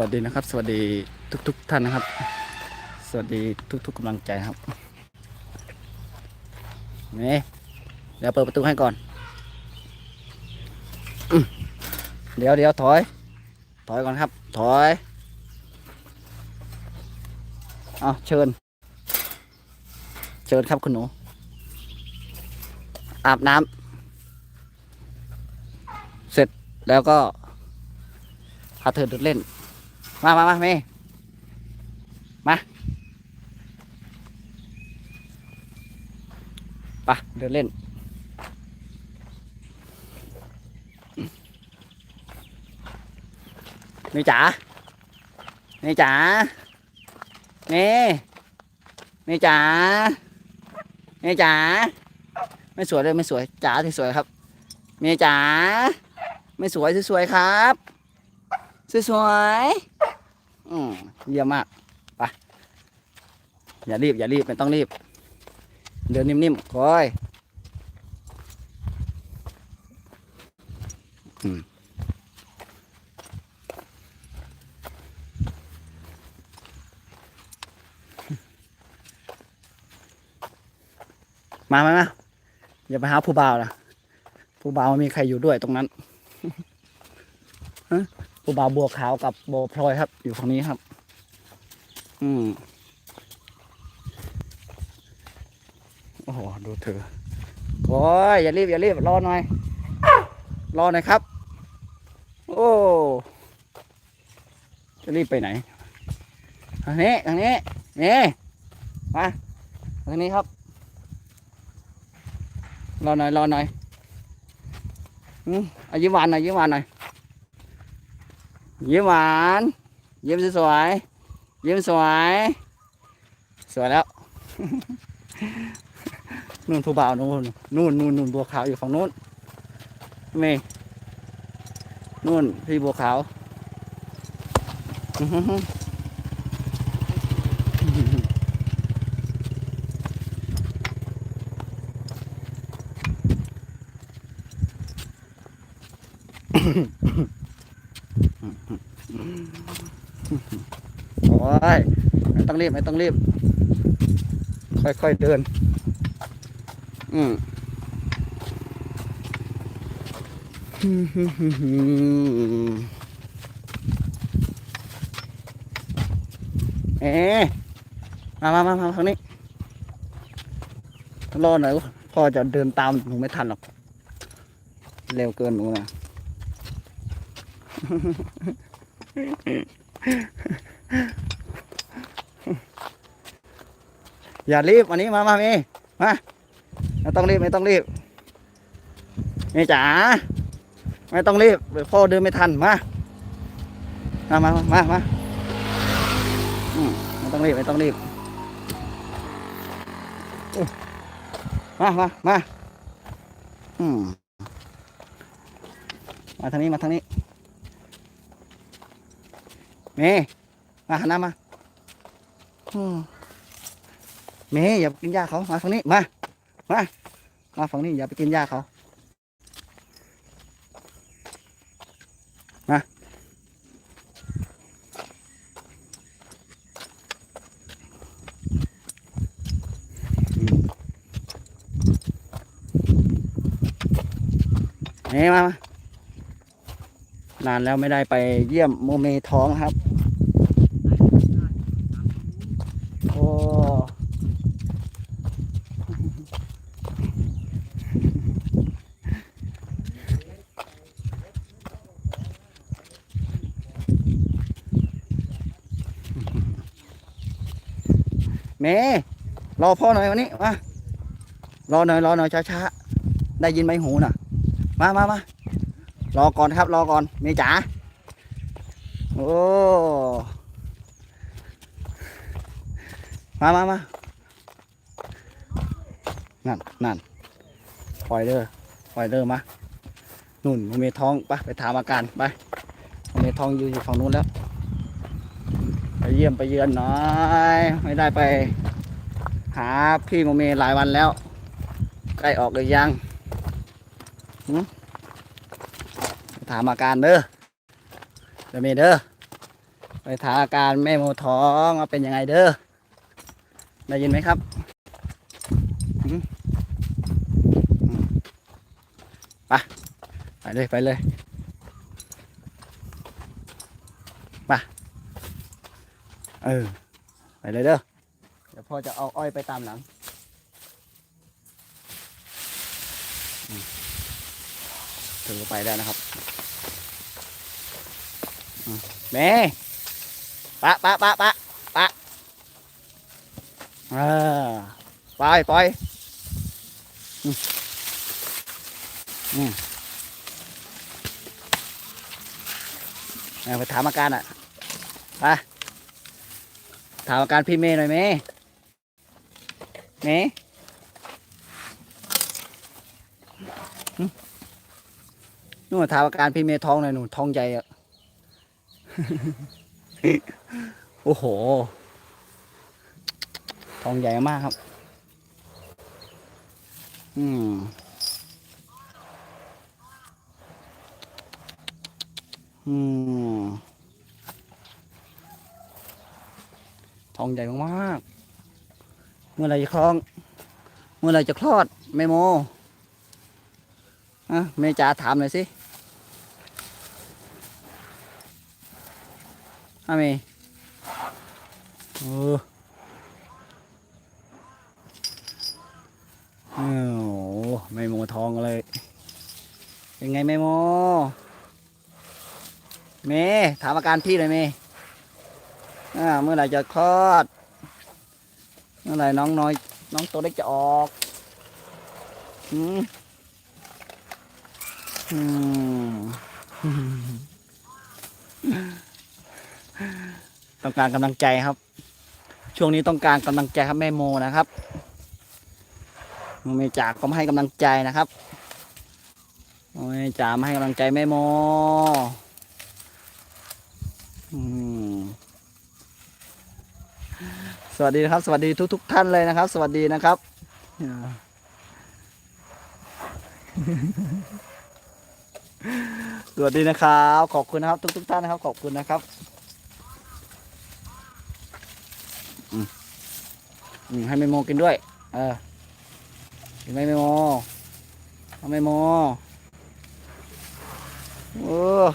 วัสดีนะครับ สวัสดีทุกๆท่านนะครับ สวัสดีทุกๆกกำลังใจครับนี่เดี๋ยวเปิดประตูให้ก่อน เดี๋ยวเดี๋ยวถอย ถอยก่อนครับ ถอยเอาเชิญ เชิญครับคุณหนู อาบน้ำเสร็จแล้วก็พาเธอเดินเล่น มามามาเมย์มาไปะเดินเล่นเมย์จ๋าเมย์จ๋าเมย์เมย์จ๋าเมย์จ๋า ไม่สวยเลยไม่สวย จ๋าที่สวยครับ เมย์จ๋า ไม่สวยสวยครับ สวย อืมเยี่ยมมากไปอย่ารีบ อย่ารีบไม่ต้องรีบ เดินนิ่มๆคอยอืมมามามาอย่าไปหาผู้บ่าวนะผู้บ่าวมีใครอยู่ด้วยตรงนั้น ผู้บ่าบัวขาวกับโบวพลอยครับ อยู่ฝั่งนี้ครับ อืมโอ้โหดูเธอโอ้ยอย่ารีบอย่ารีบรอหน่อย รอหน่อยครับ โอ้จะรีบไปไหนทางนี้ทางนี้นี่มาทางนี้ครับ รอหน่อยรอหน่อยอืมอายิ้มหวานหน่อยยิ้มหวานหน่อย ยิ้มหวาน ยิ้มสวยยิ้มสวย สวยแล้ว นู่นผู้บ่าวนู่นนู่นนู่นนู่นบัวขาวอยู่ฝั่งนู้นเมย์นู่นพี่บัวขาวอื้อหือหือ โอ้ยไม่ต้องรีบไม่ต้องรีบ ค่อยๆเดิน อืมเอ๊มามามามาทางนี้รอหน่อยพ่อจะเดินตามหนูไม่ทันหรอก เร็วเกินหนูนะ อย่ารีบอันนี้มามามีมาไม่ต้องรีบไม่ต้องรีบเมจ๋าไม่ต้องรีบเดี๋ยวพ่อเดินไม่ทันมามามามามาไม่ต้องรีบไม่ต้องรีบมามามาอืมมาทางนี้มาทางนี้ เมมาหันหน้ามาอืมเมย์อย่าไปกินหญ้าเขามาฝั่งนี้มามามาฝั่งนี้อย่าไปกินหญ้าเขามาเมย์มามา นานแล้วไม่ได้ไปเยี่ยมโมเมท้องครับโอ้เมรอพ่อหน่อยวันนี้มารอหน่อยรอหน่อยช้าๆได้ยินไหมหูน่ะ มามามา รอก่อนครับ รอก่อนเมย์จ๋าโอ้มามามานั่นนั่นปล่อยเด้อปล่อยเด้อมานุ่นเมย์ท้องไปไปถามอาการไปเมย์ท้องอยู่อยู่ฝั่งนู้นแล้ว ไปเยี่ยมไปเยือนหน่อยไม่ได้ไป หาพี่โมเมหลายวันแล้ว ใกล้ออกหรือยังหึ ถามอาการเด้อเดยวเมเด้อไปถามอาการแม่โมท้องว่าเป็นยังไงเด้อได้ยินไหมครับไปไปเลยไปเลยไปเออไปเลยเด้อเดี๋ยวพ่อจะเอาอ้อยไปตามหลังอืมถึงก็ไปได้นะครับ แม่ปะปะปะปะปะอ่าไปไปอืมอืมเอาไปถามอาการอะไปถามอาการพี่เมย์หน่อยเมย์เมย์หนู่นถามอาการพี่เมย์ท้องหน่อยหนูท้องใหญ่อะ โอ้โห ทองใหญ่มากครับ อืมอืมทองใหญ่มากๆเมื่อไรจะคลอง เมื่อไรจะคลอดแม่โมอะแม่จ๋าถามหน่อยสิ อาเมเออโอ้โหไม่โมทองเลย เป็นไงไม่โม เมถามอาการพี่เลยเมอ่าเมื่อไหร่จะคลอด เมื่อไหร่น้องน้อย น้องตัวเล็กจะออกอืมอืม ต้องการกำลังใจครับ ช่วงนี้ต้องการกำลังใจครับแม่โมนะครับไม่จากก็มาให้กำลังใจนะครับไม่จ่ามาให้กำลังใจแม่โมสวัสดีนะครับ สวัสดีทุก ๆ ท่านเลยนะครับ สวัสดีนะครับสวัสดีนะครับ ขอบคุณนะครับ ทุก ๆ ท่านนะครับ ขอบคุณนะครับอืมอืม ให้แมโมกินด้วย เออกินไหมแมโมเอาแมโมเออ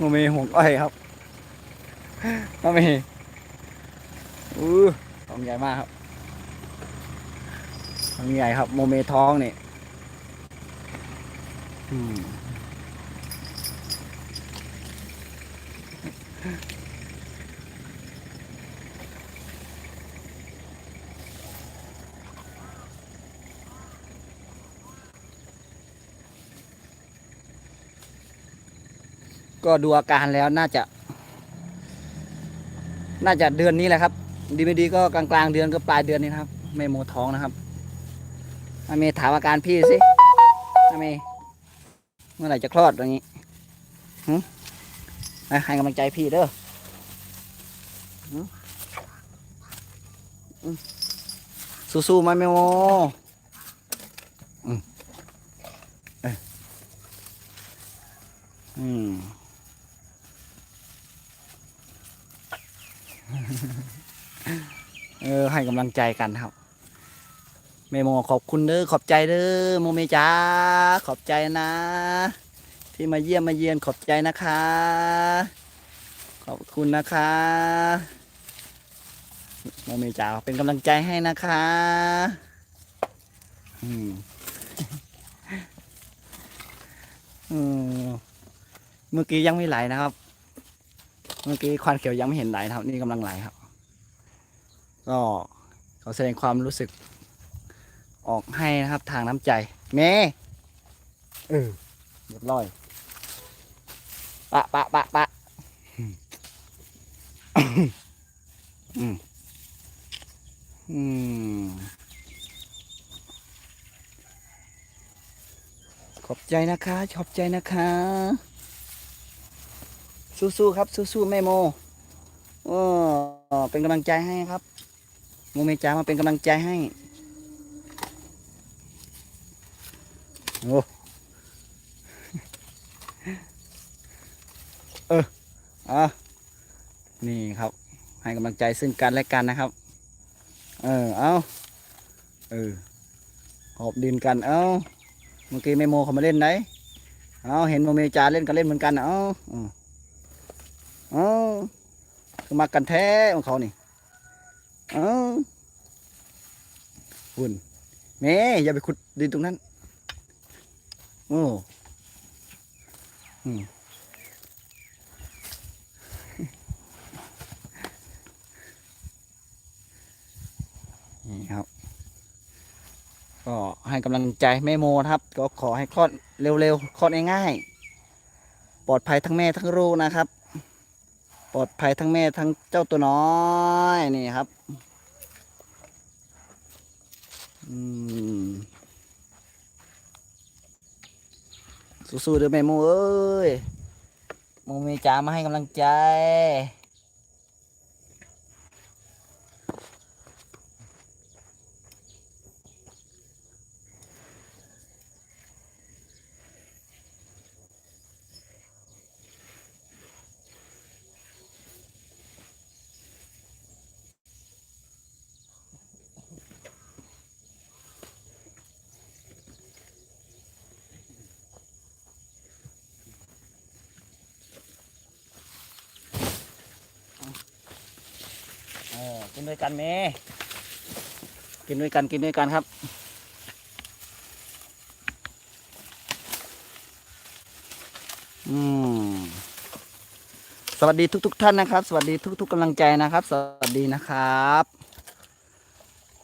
โมเมห่วงอ้อยครับโมเมอู้ท้องใหญ่มากครับท้องใหญ่ครับโมเมท้องนี่อืม ก็ดูอาการแล้วน่าจะ น่าจะเดือนนี้แหละครับ ดีไม่ดีก็กลางกลางเดือนก็ปลายเดือนนี้นะครับแม่โมท้องนะครับอาเมถามอาการพี่สิอาเมเมื่อไหร่จะคลอดอย่างนี้หึไปให้กำลังใจพี่เด้อหึอืมสู้ๆไหมแม่โมอืมเอ้ยอืม เออให้กำลังใจกันครับเมโมขอบคุณเด้อขอบใจเด้อโมเมจ้าขอบใจนะ ที่มาเยี่ยมมาเยียนขอบใจนะคะ ขอบคุณนะคะโมเมจ้าเป็นกำลังใจให้นะคะอืมอืมเมื่อกี้ยังไม่ไหลนะครับ เมื่อกี้ควันเขียวยังไม่เห็นไหลนะครับ นี่กำลังไหลครับ ก็ขอแสดงความรู้สึก ออกให้นะครับทางน้ำใจเมย์เออเรียบร้อยปะปะปะปะอืมอืมขอบใจนะคะ ขอบใจนะคะ สู้ๆครับ สู้ๆแม่โมโอ้เป็นกำลังใจให้ครับโมเมจามาเป็นกำลังใจให้โอ้เอออะนี่ครับ ให้กำลังใจซึ่งกันและกันนะครับ เออเอาเออหอบดินกันเอาเมื่อกี้แม่โมเขามาเล่นไหนเอาเห็นโมเมจาเล่นก็เล่นเหมือนกันนะเอาอ เออมากันแท้ของเขานี่เอาหุ่นเมย์อย่าไปขุดดินตรงนั้น โอ้อืมนี่ครับ ก็ให้กำลังใจแม่โมครับ ก็ขอให้คลอดเร็วๆ คลอดง่ายๆ ปลอดภัยทั้งแม่ทั้งลูกนะครับ ปลอดภัยทั้งแม่ทั้งเจ้าตัวน้อยนี่ครับสู้ๆเด้อแม่โมเอ้ยโมมีจ๋ามาให้กำลังใจ กินด้วยกันเมกินด้วยกันกินด้วยกันครับ อืม สวัสดีทุกๆท่านนะครับ สวัสดีทุก ๆกำลังใจนะครับ สวัสดีนะครับ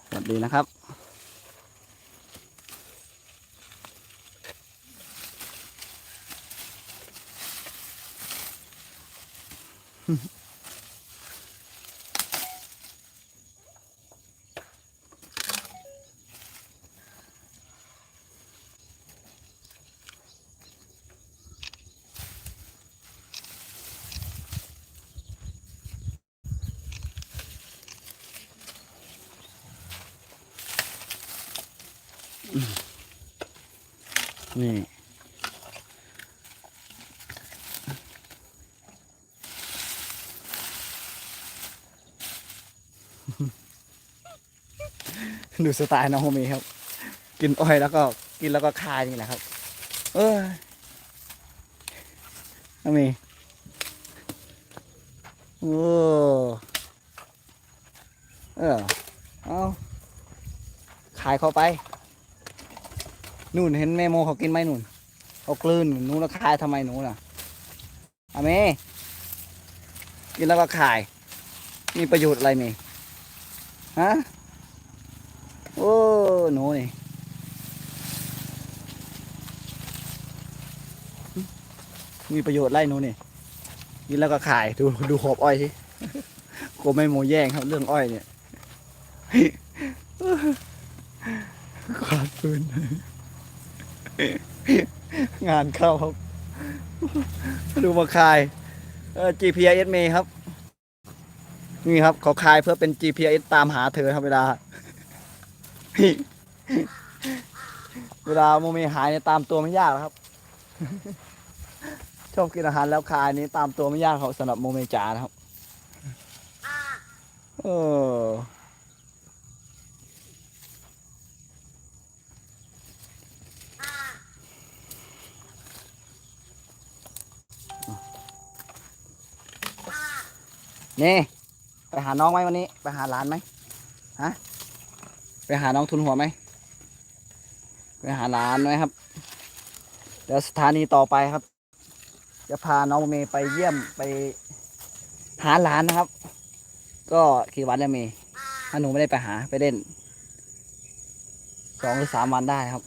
สวัสดีนะครับ นี่ ดูสไตล์น้องโฮมีครับ กินอ้อยแล้วก็กินแล้วก็คายนี่แหละครับ เออน้องมีโอ้เออเอาขายเข้าไป นู่นเห็นแม่โมเขากินไหมนู่นเขากลืนหนูแล้วคายทำไมหนูล่ะอเมกินแล้วก็ขาย มีประโยชน์อะไรเมฮะโอ้หนูนี่มีประโยชน์ไรหนูนี่กินแล้วก็ขายดูดูหอบอ้อยสิกลัวแม่โมแย่งครับเรื่องอ้อยเนี่ยขาดปืน งานเข้าครับ ดูมาคายเออ GPS เมครับ นี่ครับเขาคายเพื่อเป็น GPS ตามหาเธอครับเวลาเวลาโมเมหายเนี่ยตามตัวไม่ยากครับ ชอบกินอาหารแล้วคายนี้ตามตัวไม่ยากครับสำหรับโมเมจ๋านะครับ เออ นี่ไปหาน้องไหมวันนี้ ไปหาหลานไหมฮะไปหาน้องทุนหัวไหมไปหาหลานไหมครับเดี๋ยวสถานีต่อไปครับ จะพาน้องเมย์ไปเยี่ยมไปหาหลานนะครับ ก็กี่วันแล้วเมย์ถ้าหนูไม่ได้ไปหาไปเล่นสองหรือสามวันได้ครับ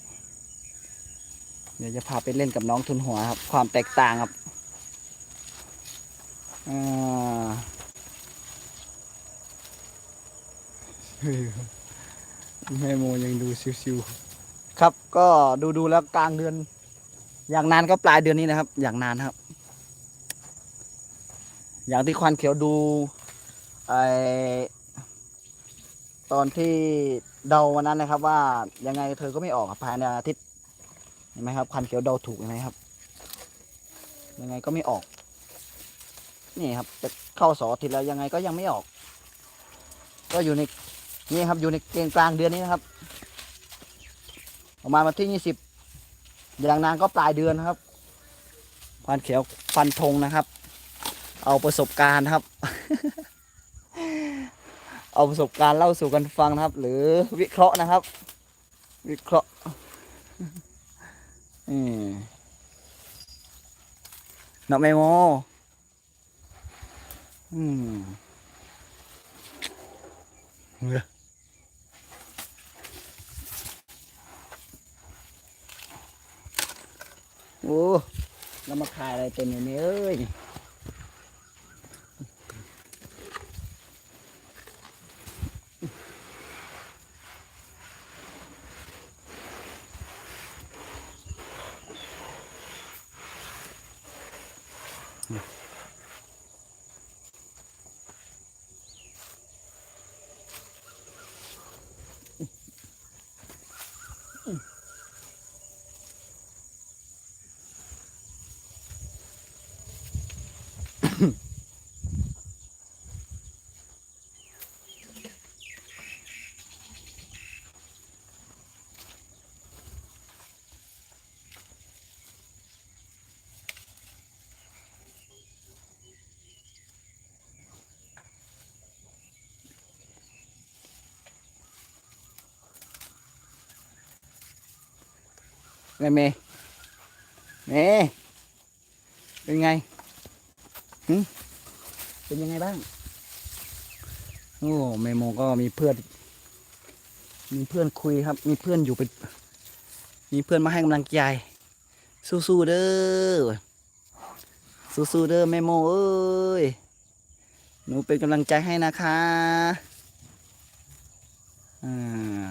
เดี๋ยวจะพาไปเล่นกับน้องทุนหัวครับ ความแตกต่างครับอ่า แม่โมยังดูชิวๆครับก็ดูดูๆแล้วกลางเดือน อย่างนานก็ปลายเดือนนี้นะครับ อย่างนานครับ อย่างที่ควันเขียวดูไอตอนที่เดาวันนั้นนะครับ ว่ายังไงเธอก็ไม่ออกภายในอาทิตย์เห็นไหมครับควันเขียวเดาถูกเห็นไหมครับ ยังไงก็ไม่ออก นี่ครับ จะเข้าสอทิตแล้วยังไงก็ยังไม่ออก ก็อยู่ใน นี่ครับอยู่ในเกณฑ์กลางเดือนนี้นะครับ ประมาณวันที่ยี่สิบอย่างนานก็ปลายเดือนนะครับควันเขียวฟันธงนะครับ เอาประสบการณ์ครับ เอาประสบการณ์เล่าสู่กันฟังนะครับ หรือวิเคราะห์นะครับ วิเคราะห์อืมนกเมโมอืมเงือ โอ้แล้วมาขายอะไรเต็มอย่างนี้เอ้ย ไงเมย์เมย์เป็นไงหึเป็นยังไงบ้าง โอ้เมโมก็มีเพื่อน มีเพื่อนคุยครับ มีเพื่อนอยู่เป็น มีเพื่อนมาให้กำลังใจ สู้ๆเด้อ สู้ๆเด้อเมโมเอ้ย หนูเป็นกำลังใจให้นะคะ อ่า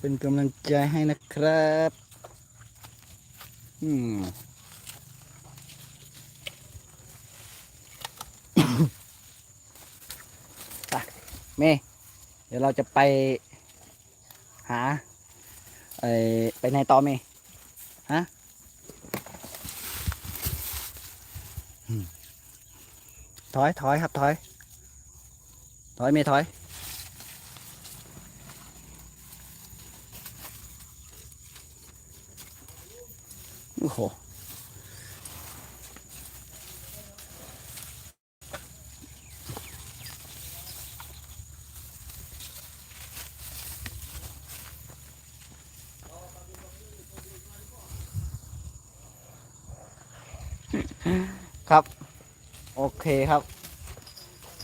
เป็นกำลังใจให้นะครับอืมไปเมย์เดี๋ยวเราจะไปหาไอไปไหนต่อเมย์ฮะถอยถอยครับถอย ถอยเมย์ถอย โหครับ โอเคครับ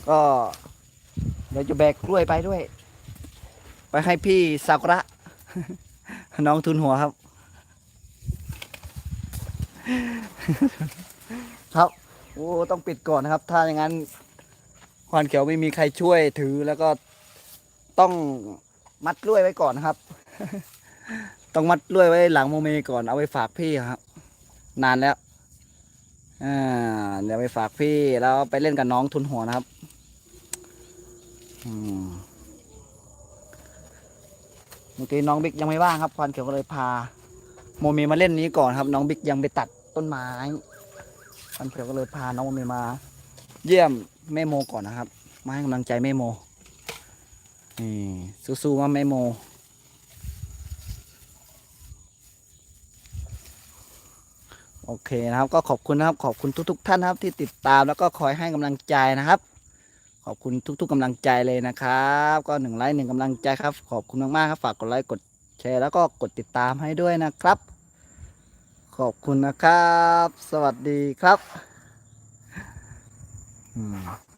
ก็เดี๋ยวจะแบกกล้วยไปด้วย ไปให้พี่ซากุระ น้องทุนหัวครับ ครับ โอ้ต้องปิดก่อนนะครับ ถ้าอย่างนั้นควานเขียวไม่มีใครช่วยถือแล้วก็ต้องมัดลวยไว้ก่อนนะครับ ต้องมัดลวยไว้หลังโมเมก่อนเอาไปฝากพี่ครับ นานแล้วอ่าเดี๋ยวไปฝากพี่แล้วไปเล่นกับน้องทุนหัวนะครับเมื่อกี้น้องบิ๊กยังไม่ว่างครับควานเขียวก็เลยพา โมเมมาเล่นนี้ก่อนครับ น้องบิ๊กยังไปตัดต้นไม้ควานเขียวก็เลยพาน้องโมเมมา เยี่ยมแม่โมก่อนนะครับ มาให้กำลังใจแม่โมนี่สู้ๆว่าแม่โมโอเคนะครับก็ขอบคุณนะครับขอบคุณทุก ๆ ท่านนะครับที่ติดตามแล้วก็คอยให้กำลังใจนะครับ ขอบคุณทุก ๆกำลังใจเลยนะครับ ก็หนึ่งไลค์หนึ่งกำลังใจครับ ขอบคุณมากๆครับฝากกดไลค์กดแชร์แล้วก็กดติดตามให้ด้วยนะครับ ขอบคุณนะครับ สวัสดีครับ อืม